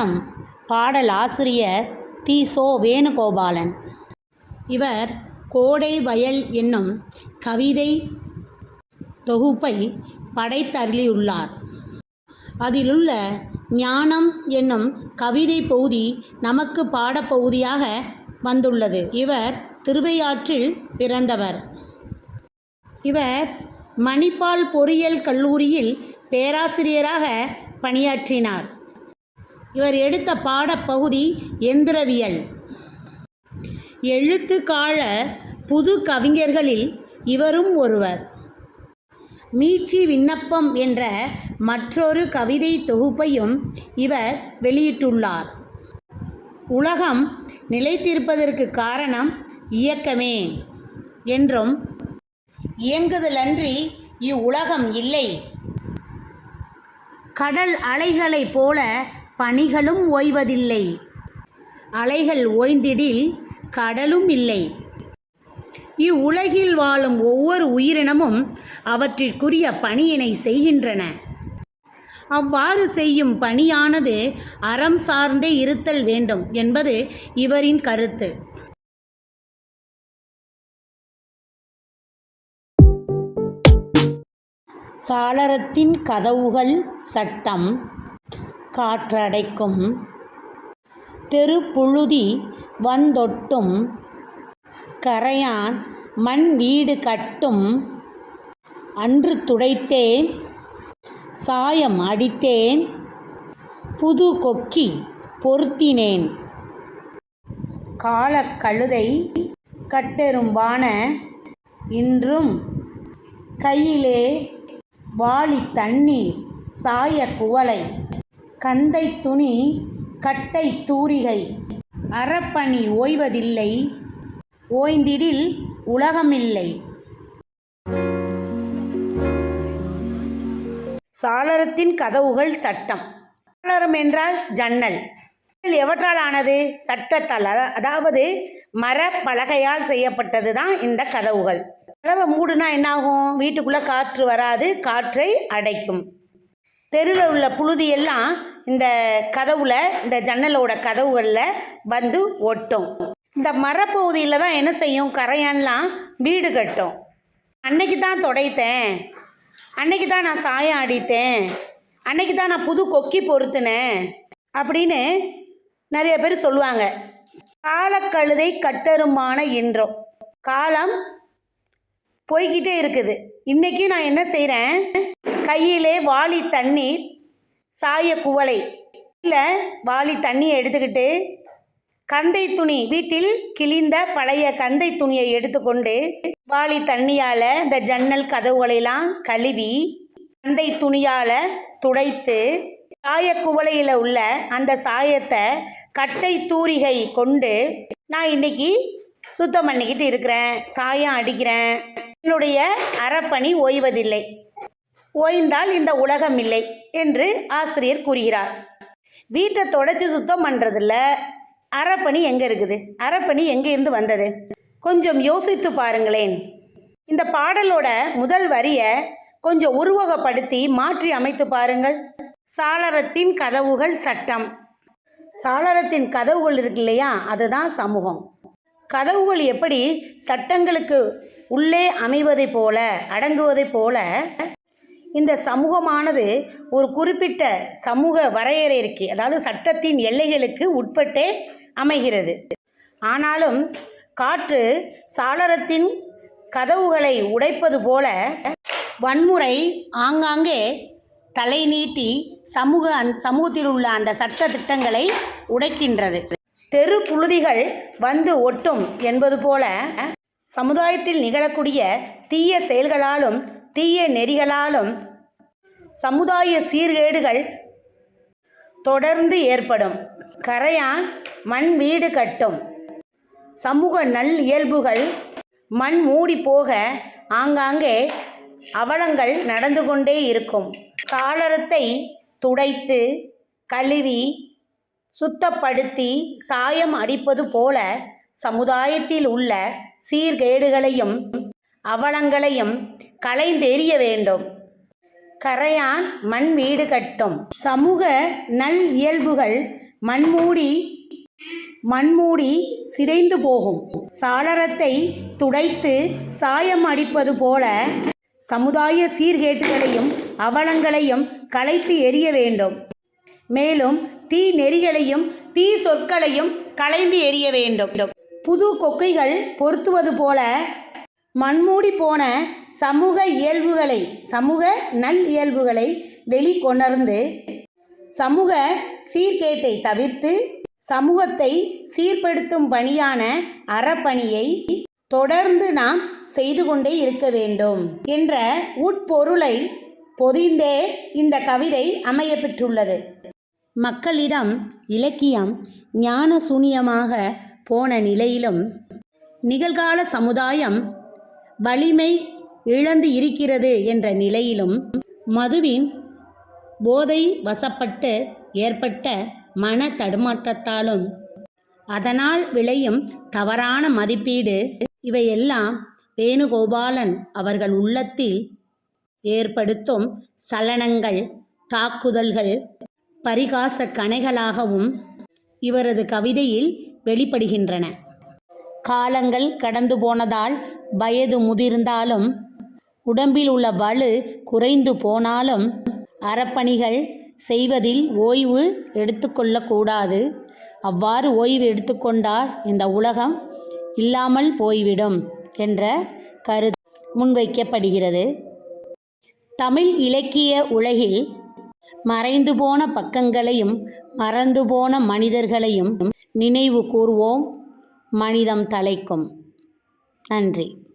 காரணம் பாடல் ஆசிரியர் தி சோ. வேணுகோபாலன். இவர் கோடை வயல் என்னும் கவிதை தொகுப்பை படைத்தருளியுள்ளார். அதிலுள்ள ஞானம் என்னும் கவிதை பகுதி நமக்கு பாடப்பகுதியாக வந்துள்ளது. இவர் திருவையாற்றில் பிறந்தவர். இவர் மணிப்பால் பொறியியல் கல்லூரியில் பேராசிரியராக பணியாற்றினார். இவர் எடுத்த பாடப்பகுதி எந்திரவியல். எழுத்துக்கால புது கவிஞர்களில் இவரும் ஒருவர். மீட்சி விண்ணப்பம் என்ற மற்றொரு கவிதை தொகுப்பையும் இவர் வெளியிட்டுள்ளார். உலகம் நிலைத்திருப்பதற்கு காரணம் இயக்கமே என்றும் இயங்குதலன்றி இவ்வுலகம் இல்லை. கடல் அலைகளைப் போல பணிகளும் ஓய்வதில்லை. அலைகள் ஓய்ந்திடில் கடலும் இல்லை. இவ்வுலகில் வாழும் ஒவ்வொரு உயிரினமும் அவற்றிற்குரிய பணியினை செய்கின்றன. அவ்வாறு செய்யும் பணியானது அறம் சார்ந்தே இருத்தல் வேண்டும் என்பது இவரின் கருத்து. சாளரத்தின் கதவுகள் சட்டம். காற்றடைக்கும். தெருப்புழுதி வந்தொட்டும். கரையான் மண் வீடு கட்டும். அன்று துடைத்தேன். சாயம் அடித்தேன். புது கொக்கி பொருத்தினேன். காலக்கழுதை கட்டெரும்பான இன்றும் கையிலே வாளி தண்ணீர் சாய குவளை. கந்தை துணி கட்டை தூரிகை. அறப்பணி ஓய்வதில்லை. ஓய்ந்திடில் உலகமில்லை. சாளரத்தின் கதவுகள் சட்டம். சாளரம் என்றால் ஜன்னல். எவற்றால் ஆனது சட்டத்தால். அதா- அதாவது மரப்பலகையால் செய்யப்பட்டது தான் இந்த கதவுகள். கதவை மூடுனா என்னாகும்? வீட்டுக்குள்ளே காற்று வராது காற்றை அடைக்கும். தெருவில் உள்ள புழுதி எல்லாம் இந்த கதவுல இந்த ஜன்னலோட கதவுகளில் வந்து ஒட்டும். இந்த மரப்பகுதியில் தான் என்ன செய்யும்? கரையான்லாம் வீடு கட்டும். அன்னைக்கு தான் தொடைத்தேன். அன்னைக்கு தான் நான் சாயம் அடித்தேன். அன்னைக்கு தான் நான் புது கொக்கி பொருத்தினேன். அப்படின்னு நிறைய பேர் சொல்லுவாங்க. காலக்கழுதை கட்டருமான இன்றோம். காலம் போய்கிட்டே இருக்குது. இன்றைக்கி நான் என்ன செய்கிறேன் கையிலே வாளி தண்ணீர் சாய குவளை. இல்லை வாளி தண்ணியை எடுத்துக்கிட்டு கந்தை துணி வீட்டில் கிழிந்த பழைய கந்தை துணியை எடுத்துக்கொண்டு வாளி தண்ணியால் இந்த ஜன்னல் கதவுகளெல்லாம் கழுவி கந்தை துணியால் துடைத்து சாயக்குவளையில் உள்ள அந்த சாயத்தை கட்டை தூரிகை கொண்டு நான் இன்னைக்கு சுத்தம் பண்ணிக்கிட்டு இருக்கிறேன். சாயம் அடிக்கிறேன். என்னுடைய அறப்பணி ஓய்வதில்லை. ஓய்ந்தால் இந்த உலகம் இல்லை என்று ஆசிரியர் கூறுகிறார். வீட்டை தொடச்சி சுத்தம் பண்ணுறதில்ல அறப்பணி எங்கே இருக்குது? அறப்பணி எங்கே இருந்து வந்தது? கொஞ்சம் யோசித்து பாருங்களேன். இந்த பாடலோட முதல் வரியை கொஞ்சம் உருவகப்படுத்தி மாற்றி அமைத்து பாருங்கள். சாளரத்தின் கதவுகள் சட்டம். சாளரத்தின் கதவுகள் இருக்கு இல்லையா? அதுதான் சமூகம். கதவுகள் எப்படி சட்டங்களுக்கு உள்ளே அமைவதைப் போல அடங்குவதைப் போல இந்த சமூகமானது ஒரு குறிப்பிட்ட சமூக வரையறைக்கு அதாவது சட்டத்தின் எல்லைகளுக்கு உட்பட்டே அமைகிறது. ஆனாலும் காற்று சாளரத்தின் கதவுகளை உடைப்பது போல வன்முறை ஆங்காங்கே தலை நீட்டி சமூக அந் சமூகத்தில் உள்ள அந்த சட்ட திட்டங்களை உடைக்கின்றது. தெரு புழுதிகள் வந்து ஒட்டும் என்பது போல சமுதாயத்தில் நிகழக்கூடிய தீய செயல்களாலும் தீய நெறிகளாலும் சமுதாய சீர்கேடுகள் தொடர்ந்து ஏற்படும். கரையான் மண் வீடு கட்டும். சமூக நல் இயல்புகள் மண் மூடி போக ஆங்காங்கே அவலங்கள் நடந்து கொண்டே இருக்கும். சாளரத்தை துடைத்து கழுவி சுத்தப்படுத்தி சாயம் அடிப்பது போல சமுதாயத்தில் உள்ள சீர்கேடுகளையும் அவலங்களையும் களைந்தெறிய வேண்டும். கரையான் மண் வீடு கட்டும். சமூக நல் இயல்புகள் மண்மூடி மண்மூடி சிதைந்து போகும். சாளரத்தை துடைத்து சாயம் அடிப்பது போல சமுதாய சீர்கேட்டுகளையும் அவலங்களையும் களைத்து எறிய வேண்டும். மேலும் தீ நெறிகளையும் தீ சொற்களையும் களைந்து எறிய வேண்டும். புது கொக்கைகள் பொருத்துவது போல மண்மூடி போன சமூக இயல்புகளை சமூக நல் இயல்புகளை வெளிக்கொணர்ந்து சமூக சீர்கேட்டை தவிர்த்து சமூகத்தை சீர்படுத்தும் பணியான அறப்பணியை தொடர்ந்து நாம் செய்து கொண்டே இருக்க வேண்டும் என்ற உட்பொருளை பொதிந்தே இந்த கவிதை அமையப்பெற்றுள்ளது மக்களிடம் இலக்கியம் ஞான சூனியமாக போன நிலையிலும் நிகழ்கால சமுதாயம் வலிமை இழந்து இருக்கிறது என்ற நிலையிலும் மதுவின் போதை வசப்பட்டு ஏற்பட்ட மன தடுமாற்றத்தாலும் அதனால் விளையும் தவறான மதிப்பீடு இவையெல்லாம் வேணுகோபாலன் அவர்கள் உள்ளத்தில் ஏற்படுத்தும் சலனங்கள் தாக்குதல்கள் பரிகாச கணைகளாகவும் இவரது கவிதையில் வெளிப்படுகின்றன. காலங்கள் கடந்து போனதால் வயது முதிர்ந்தாலும் உடம்பில் உள்ள வலு குறைந்து போனாலும் அறப்பணிகள் செய்வதில் ஓய்வு எடுத்துக்கொள்ளக்கூடாது அவ்வாறு ஓய்வு எடுத்துக்கொண்டால் இந்த உலகம் இல்லாமல் போய்விடும் என்ற கரு முன்வைக்கப்படுகிறது. தமிழ் இலக்கிய உலகில் மறைந்து போன பக்கங்களையும் மறந்து போன மனிதர்களையும் நினைவு கூர்வோம். மனிதம் தலைக்கும். நன்றி.